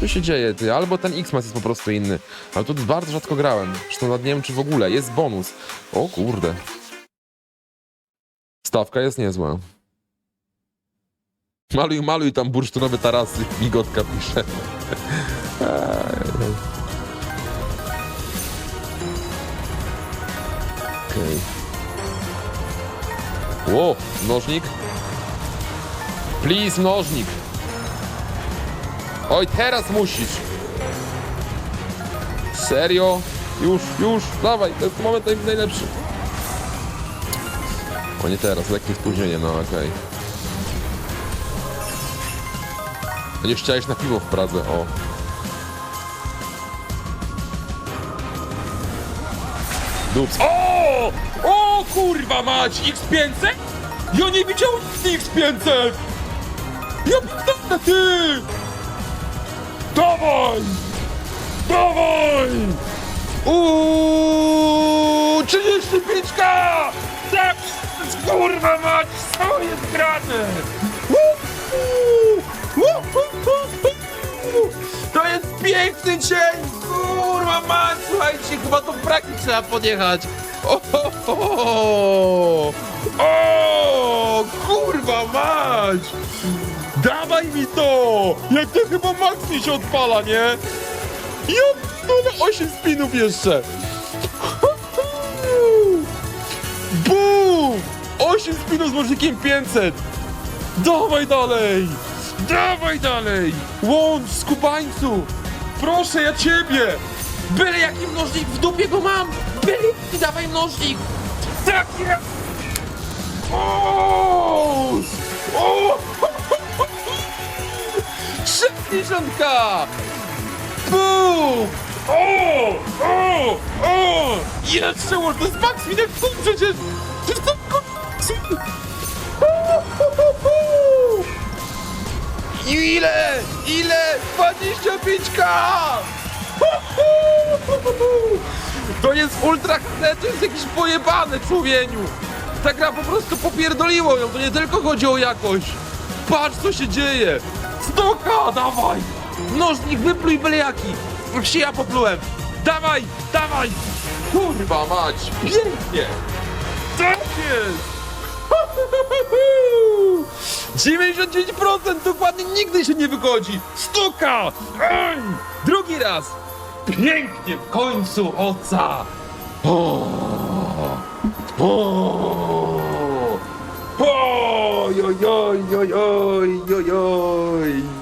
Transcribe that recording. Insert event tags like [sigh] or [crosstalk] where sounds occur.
tu się dzieje, ty? Albo ten X-Mas jest po prostu inny. Ale tu bardzo rzadko grałem. Zresztą nawet nie wiem, czy w ogóle. Jest bonus. O kurde. Stawka jest niezła. Maluj, maluj tam bursztynowe tarasy, migotka pisze. Ej. Okej. Ło, mnożnik. Please, mnożnik. Oj, teraz musisz. Serio? Już, już, dawaj, to jest moment naj- najlepszy. O nie teraz, lekkie spóźnienie, no okej. Okay. Nie chciałeś na piwo w Pradze, o. Dups. O! O kurwa mać! X500? Ja nie widziałem X500! Ja p***a ty! Dawaj! Dawaj! Uuu! 35k! Tak! Kurwa mać! Co jest grane? To jest piękny dzień! Kurwa mać! Słuchajcie, chyba do braki trzeba podjechać! O, ho, ho. o kurwa mać! Dawaj mi to! Jak to chyba Max mi się odpala, nie? Ja ale 8 spinów jeszcze! Bum! 8 spinów z możlikiem 500! Dawaj dalej! Dawaj dalej! Łącz, skubańcu! Proszę, ja ciebie! Byle jaki mnożnik w dupie go mam! Byle jaki, dawaj mnożnik! Tak jest! 60! Bum! O! O! O! Jeszcze może to jest Max Winek przecież! Przecież Ile? Ile? 25k! To jest ultra to jest jakiś pojebany człowieniu! Ta gra po prostu popierdoliło ją, to nie tylko chodzi o jakość! Patrz co się dzieje! Stoka, dawaj! Nożnik, wypluj byle jaki! Jak ja poplułem! Dawaj, dawaj! Kurwa mać! Pięknie! Tak jest! [laughs] 99% dokładnie nigdy się nie wychodzi! Stuka! Ej! Drugi raz! Pięknie w końcu oca! O! Oj, oj, oj, oj, oj, oj, oj.